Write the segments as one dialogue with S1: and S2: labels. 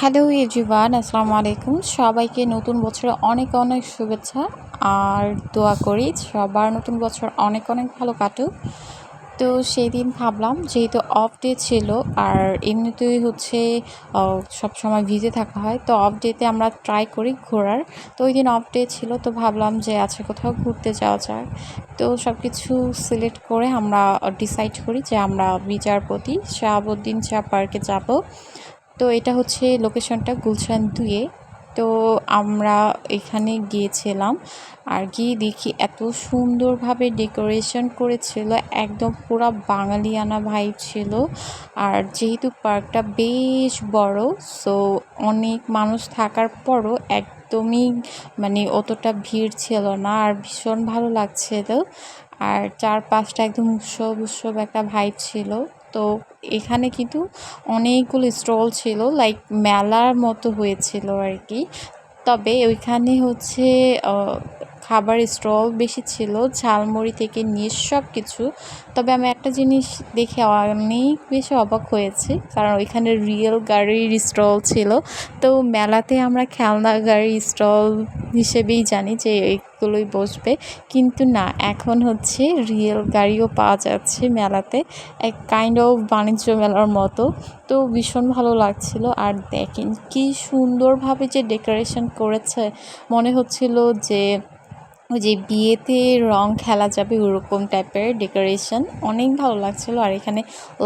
S1: Hello everyone, আসসালামু আলাইকুম। সবাইকে নতুন বছরে অনেক অনেক শুভেচ্ছা। আর দোয়া করি সবার নতুন বছর অনেক অনেক ভালো কাটুক। তো সেই দিন ভাবলাম, যেহেতু অফ ডে ছিল, আর এমনিতেই হচ্ছে সব সময় ভিজে থাকা হয়, তো অফ ডেতে আমরা ট্রাই করি ঘোরার। তো ওই দিন অফ ডে ছিল, তো ভাবলাম যে আছে কোথাও ঘুরতে যাওয়া যায় তো সব কিছু সিলেক্ট করে আমরা ডিসাইড করি যে আমরা বিচারপতি শাহাবুদ্দিন চা পার্কে যাব। তো এটা হচ্ছে লোকেশনটা গুলশান দুয়ে তো আমরা এখানে গিয়েছিলাম আর গিয়ে দেখি এত সুন্দরভাবে ডেকোরেশন করেছিল, একদম পুরো বাঙালিয়ানা ভাইব ছিল। আর যেহেতু পার্কটা বেশ বড় সো অনেক মানুষ থাকার পরও একদমই মানে অতটা ভিড় ছিল না আর ভীষণ ভালো লাগছিল। আর চারপাশটা একদম উৎসব উৎসব একটা ভাইব ছিল। তো এখানে কিন্তু অনেকগুলো স্টল ছিল লাইক মেলার মতো হয়েছিল আর কি। তবে ওইখানে হচ্ছে খাবার স্টল বেশি ছিল, ঝালমুড়ি থেকে নিয়ে সব কিছু তবে আমি একটা জিনিস দেখে অনেক বেশি অবাক হয়েছি, কারণ ওইখানে রিয়েল গাড়ির স্টল ছিল। তো মেলাতে আমরা খেলনা গাড়ির স্টল হিসেবেই জানি যে এইগুলোই বসবে। কিন্তু না, এখন হচ্ছে রিয়েল গাড়িও পাওয়া যাচ্ছে মেলাতে, এক কাইন্ড অফ বাণিজ্য মেলার মতো। তো ভীষণ ভালো লাগছিল। আর দেখেন কি সুন্দরভাবে যে ডেকোরেশন করেছে, মনে হচ্ছিল যে ওই যে বিয়েতে রং খেলা যাবে ওরকম টাইপের ডেকোরেশন অনেক ভালো লাগছিল। আর এখানে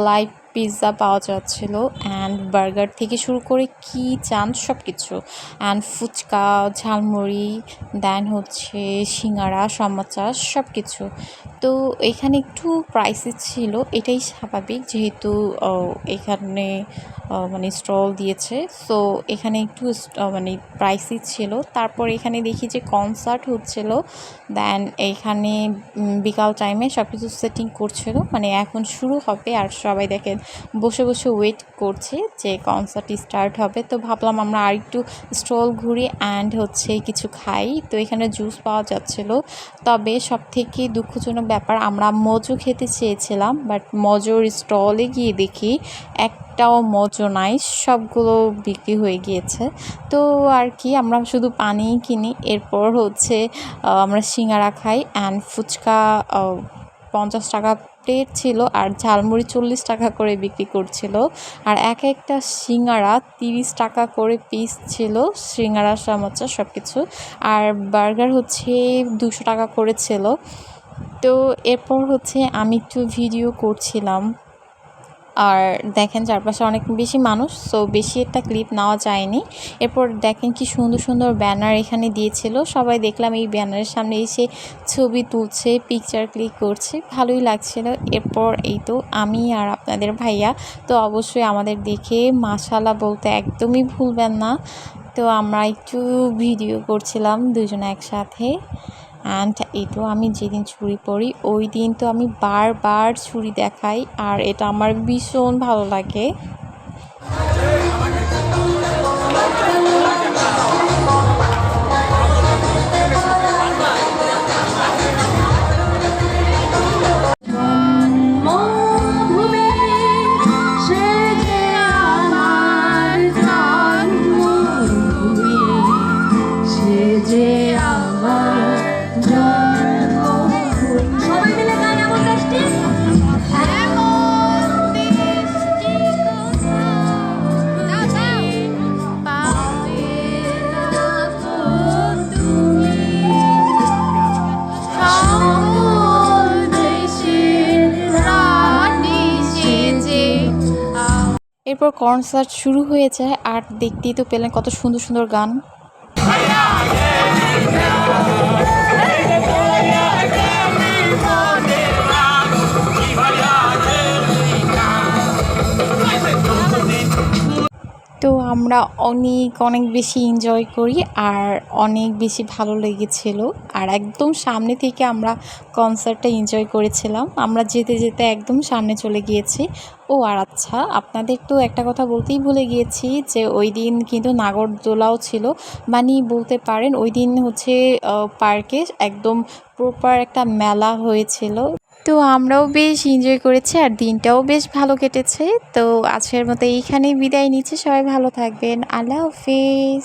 S1: লাইভ পিৎজা পাওয়া যাচ্ছিল অ্যান্ড বার্গার থেকে শুরু করে কি চান সব কিছু অ্যান্ড ফুচকা, ঝালমুড়ি দেন হচ্ছে সিঙ্গারা সমোচা সব কিছু তো এখানে একটু প্রাইসে ছিল, এটাই স্বাভাবিক যেহেতু এখানে মানে স্টল দিয়েছে। সো এখানে একটু মানে প্রাইসই ছিল। তারপর এখানে দেখি যে কনসার্ট হচ্ছিল দেন এখানে বিকাল টাইমে সব কিছু সেটিং করছিল। মানে এখন শুরু হবে আর সবাই দেখেন বসে বসে ওয়েট করছে যে কনসার্ট স্টার্ট হবে। তো ভাবলাম আমরা আর একটু স্টল ঘুরি অ্যান্ড হচ্ছে কিছু খাই। তো এখানে জুস পাওয়া যাচ্ছিল। তবে সব থেকে দুঃখজনক ব্যাপার, আমরা মজু খেতে চেয়েছিলাম বাট মজুর স্টলে গিয়ে দেখি একটাও মজো নাই, সবগুলো বিক্রি হয়ে গিয়েছে। তো আর কি, আমরা শুধু পানিই কিনি। এরপর হচ্ছে আমরা সিঙ্গারা খাই অ্যান্ড ফুচকা পঞ্চাশ টাকা প্লেট ছিল আর ঝালমুড়ি চল্লিশ টাকা করে বিক্রি করছিল। আর এক একটা সিঙ্গারা তিরিশ টাকা করে পিস ছিল, সিঙ্গারা, সামোচা সব কিছু আর বার্গার হচ্ছে দুশো টাকা করে ছিল। তো এরপর হচ্ছে আমি একটু ভিডিও করছিলাম। আর দেখেন চারপাশে অনেক বেশি মানুষ সো বেশি একটা ক্লিপ নেওয়া যায়নি। এরপর দেখেন কি সুন্দর সুন্দর ব্যানার এখানে দিয়েছিল। সবাই দেখলাম এই ব্যানারের সামনে এসে ছবি তুলছে পিকচার ক্লিক করছে। ভালোই লাগছিল। এরপর এই তো আমি আর আপনাদের ভাইয়া, তো অবশ্যই আমাদের দেখে মাসালা বলতে একদমই ভুলবেন না। তো আমরা একটু ভিডিও করছিলাম দুজনে একসাথে। অ্যান্ড তো আমি যেদিন ছুরি পরি, ওই দিন তো আমি বারবার ছুরি দেখাই, আর এটা আমার ভীষণ ভালো লাগে। এরপর কনসার্ট শুরু হয়েছে আর দেখতেই তো পেলেন কত সুন্দর সুন্দর গান। তো আমরা অনেক অনেক বেশি এনজয় করি আর অনেক বেশি ভালো লেগেছিল। আর একদম সামনে থেকে আমরা কনসার্টটা এনজয় করেছিলাম। আমরা যেতে যেতে একদম সামনে চলে গিয়েছি। ও আর আচ্ছা আপনাদের তো একটা কথা বলতেই ভুলে গিয়েছি যে ওই দিন কিন্তু নাগরদোলাও ছিল। মানে বলতে পারেন, ওই দিন হচ্ছে পার্কে একদম প্রপার একটা মেলা হয়েছিল। তো আমরাও বেশ এনজয় করেছি আর দিনটাও বেশ ভালো কেটেছে। তো আজকের মতো এইখানেই বিদায় নিচ্ছি। সবাই ভালো থাকবেন। আল্লাহ হাফিজ।